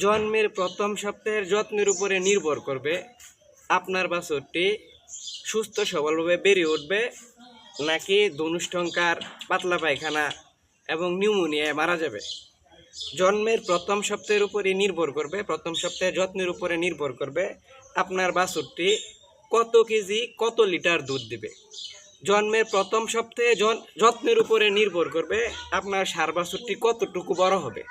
জন্মের প্রথম সপ্তাহের যত্নের উপরে নির্ভর করবে। আপনার বাছরটি সুস্থ সবলভাবে বেড়ে উঠবে নাকি ধনুষ্টঙ্কার পাতলা পায়খানা এবং নিউমোনিয়ায় মারা যাবে। জন্মের প্রথম সপ্তাহের উপরে নির্ভর করবে, প্রথম সপ্তাহে যত্নের উপরে নির্ভর করবে আপনার বাছুরটি কত কেজি, কত লিটার দুধ দেবে। জন্মের প্রথম সপ্তাহে যত্নের উপরে নির্ভর করবে আপনার সার বাছুরটি কতটুকু বড় হবে।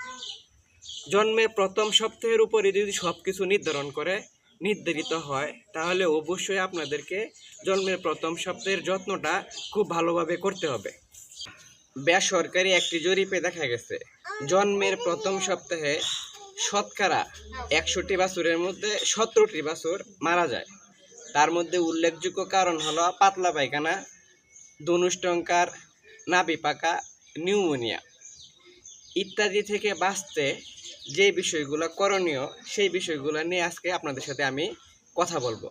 জন্মের প্রথম সপ্তাহের উপরে যদি সব কিছু নির্ধারণ করে, নির্ধারিত হয়, তাহলে অবশ্যই আপনাদেরকে জন্মের প্রথম সপ্তাহের যত্নটা খুব ভালোভাবে করতে হবে। বেসরকারি একটি জরিপে দেখা গেছে, জন্মের প্রথম সপ্তাহে শতকরা একশোটি বাছুরের মধ্যে সতেরোটি বাছুর মারা যায়। তার মধ্যে উল্লেখযোগ্য কারণ হলো পাতলা পায়খানা ধনুষ্টঙ্কার নাভি পাকা নিউমোনিয়া। ইত্যাদি থেকে বাঁচতে যে বিষয়গুলো করণীয়, সেই বিষয়গুলো নিয়ে আজকে আপনাদের সাথে আমি কথা বলব।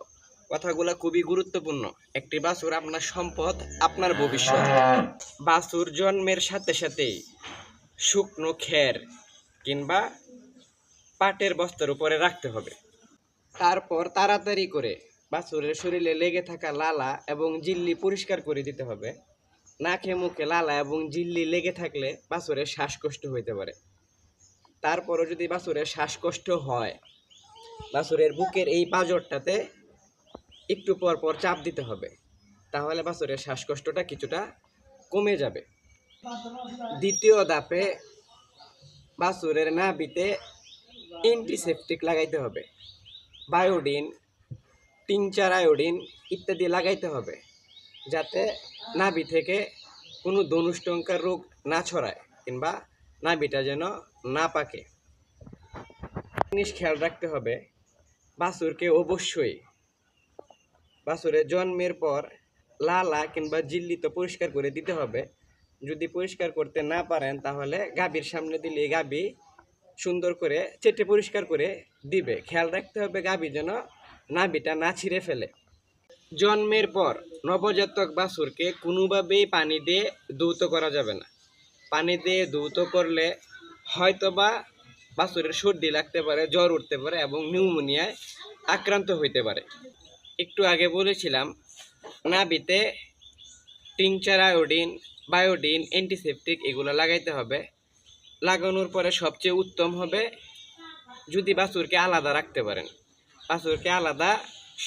কথাগুলো খুবই গুরুত্বপূর্ণ। একটি বাছুর আপনার সম্পদ, আপনার ভবিষ্যৎ। বাছুর জন্মের সাথে সাথেই শুকনো খের কিংবা পাটের বস্তার উপরে রাখতে হবে। তারপর তাড়াতাড়ি করে বাছুরের শরীরে লেগে থাকা লালা এবং জিল্লি পরিষ্কার করে দিতে হবে। নাকে মুখে লালা এবং জিল্লি লেগে থাকলে বাছুরের শ্বাসকষ্ট হইতে পারে। তারপরও যদি বাছুরের শ্বাসকষ্ট হয়, বাছুরের বুকের এই পাঁজরটাতে একটু পর পর চাপ দিতে হবে, তাহলে বাছুরের শ্বাসকষ্টটা কিছুটা কমে যাবে। দ্বিতীয় দাপে বাছুরের নাভিতে অ্যান্টিসেপটিক লাগাইতে হবে, বায়োডিন টিংচার আয়োডিন ইত্যাদি লাগাইতে হবে, যাতে নাভি থেকে কোনো ধনুষ্টঙ্কার রোগ না ছড়ায় কিংবা নাভিটা যেন না পাকে। জিনিস খেয়াল রাখতে হবে, বাছুরকে অবশ্যই। বাছুরের জন্মের পর লালা কিংবা জিল্লি তো পরিষ্কার করে দিতে হবে। যদি পরিষ্কার করতে না পারেন তাহলে গাভীর সামনে দিলে গাভী সুন্দর করে চেটে পরিষ্কার করে দিবে। খেয়াল রাখতে হবে গাভী যেন নাভিটা না ছিঁড়ে ফেলে। জন্মের পর নবজাতক বাছুরকে কোনোভাবেই পানি দিয়ে ধৌত করা যাবে না। পানি দিয়ে ধৌত করলে হয়তোবা বাছুরের সর্দি লাগতে পারে, জ্বর উঠতে পারে এবং নিউমোনিয়ায় আক্রান্ত হইতে পারে। একটু আগে বলেছিলাম নাবিতে টিংচার আয়োডিন বায়োডিন, অ্যান্টিসেপটিক এগুলো লাগাইতে হবে। লাগানোর পরে সবচেয়ে উত্তম হবে যদি বাছুরকে আলাদা রাখতে পারেন। বাছুরকে আলাদা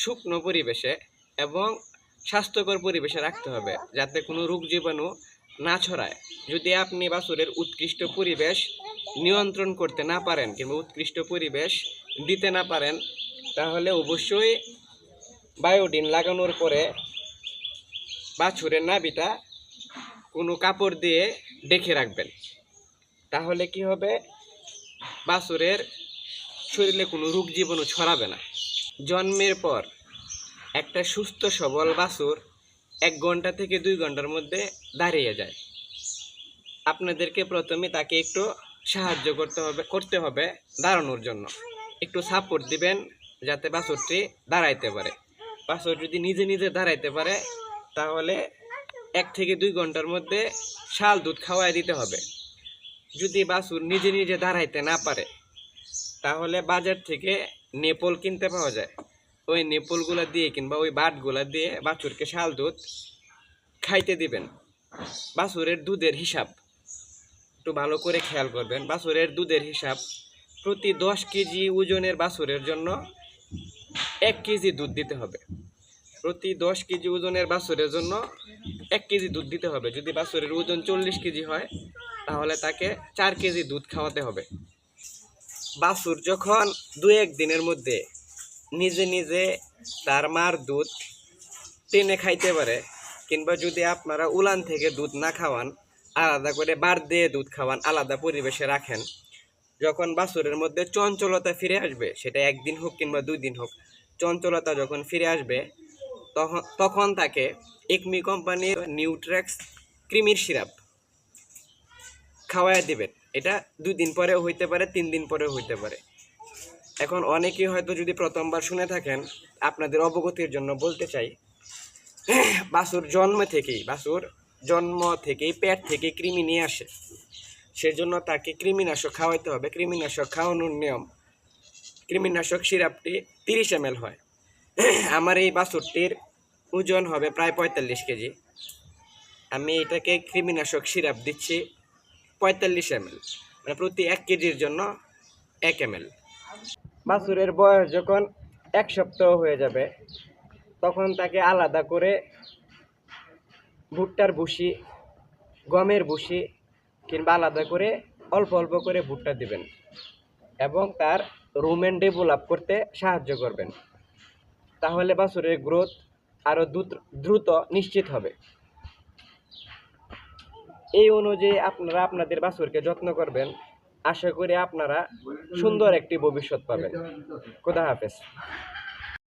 শুকনো পরিবেশে এবং স্বাস্থ্যকর পরিবেশে রাখতে হবে, যাতে কোনো রোগ জীবাণু না ছড়ায়। যদি আপনি বাছুরের উৎকৃষ্ট পরিবেশ নিয়ন্ত্রণ করতে না পারেন কিংবা উৎকৃষ্ট পরিবেশ দিতে না পারেন, তাহলে অবশ্যই বায়োডিন লাগানোর পরে বাছুরের নাবিটা কোনো কাপড় দিয়ে ডেকে রাখবেন। তাহলে কি হবে? বাছুরের শরীরে কোনো রোগ জীবাণু ছড়াবে না। জন্মের পর একটা সুস্থ, সবল বাছুর এক ঘণ্টা থেকে দুই ঘণ্টার মধ্যে দাঁড়িয়ে যায়। আপনাদেরকে প্রথমে তাকে একটু সাহায্য করতে হবে করতে হবে দাঁড়ানোর জন্য। একটু সাপোর্ট দিবেন যাতে বাছুরটি দাঁড়াইতে পারে। বাছুর যদি নিজে নিজে দাঁড়াইতে পারে, তাহলে এক থেকে দুই ঘণ্টার মধ্যে শাল দুধ খাওয়াই দিতে হবে। যদি বাছুর নিজে নিজে দাঁড়াইতে না পারে, তাহলে বাজার থেকে নেপল কিনতে পাওয়া যায়। ওই নেপলগুলা দিয়ে কিংবা ওই বাটগুলা দিয়ে বাছুরকে শাল, দুধ খাইতে দিবেন। বাছুরের দুধের হিসাব একটু ভালো করে খেয়াল করবেন। বাছুরের দুধের হিসাব প্রতি দশ কেজি ওজনের বাছুরের জন্য এক কেজি দুধ দিতে হবে। প্রতি দশ কেজি ওজনের বাছুরের জন্য এক কেজি দুধ দিতে হবে। যদি বাছুরের ওজন চল্লিশ কেজি হয়, তাহলে তাকে চার কেজি দুধ খাওয়াতে হবে। বাছুর যখন দু এক দিনের মধ্যে নিজে নিজে তার মার দুধ টেনে খাইতে পারে, কিংবা যদি আপনারা উলান থেকে দুধ না খাওয়ান, আলাদা করে বার দিয়ে দুধ খাওয়ান, আলাদা পরিবেশে রাখেন, যখন বাছুরের মধ্যে চঞ্চলতা ফিরে আসবে, সেটা একদিন হোক কিংবা দুই দিন হোক, চঞ্চলতা যখন ফিরে আসবে, তখন তখন তাকে একমি কোম্পানির নিউট্রেক্স ক্রিমির সিরাপ খাওয়াই দিবেন। এটা দুই দিন পরেও হইতে পারে তিন দিন পরেও হইতে পারে। এখন অনেকেই হয়তো যদি প্রথমবার শুনে থাকেন, আপনাদের অবগতির জন্য বলতে চাই, বাসুর জন্ম থেকেই, বাসুর জন্ম থেকেই পেট থেকে কৃমি নিয়ে আসে। সেজন্য তাকে কৃমিনাশক খাওয়াইতে হবে। কৃমিনাশক খাওয়ানোর নিয়ম, কৃমিনাশক সিরাপটি তিরিশ এম হয়। আমার এই বাছুরটির ওজন হবে প্রায় পঁয়তাল্লিশ কেজি। আমি এটাকে কৃমিনাশক সিরাপ দিচ্ছি পঁয়তাল্লিশ এম মানে প্রতি এক কেজির জন্য এক এম বাছুরের বয়স যখন এক সপ্তাহ হয়ে যাবে, তখন তাকে আলাদা করে ভুট্টার ভুসি, গমের ভুসি কিংবা আলাদা করে অল্প অল্প করে ভুট্টা দিবেন এবং তার রুমেন ডেভেলপ করতে সাহায্য করবেন। তাহলে বাছুরের গ্রোথ আরও দ্রুত দ্রুত নিশ্চিত হবে। এই অনুযায়ী আপনারা আপনাদের বাছুরকে যত্ন করবেন। আশা করি আপনারা সুন্দর একটি ভবিষ্যৎ পাবেন। খোদা হাফেজ।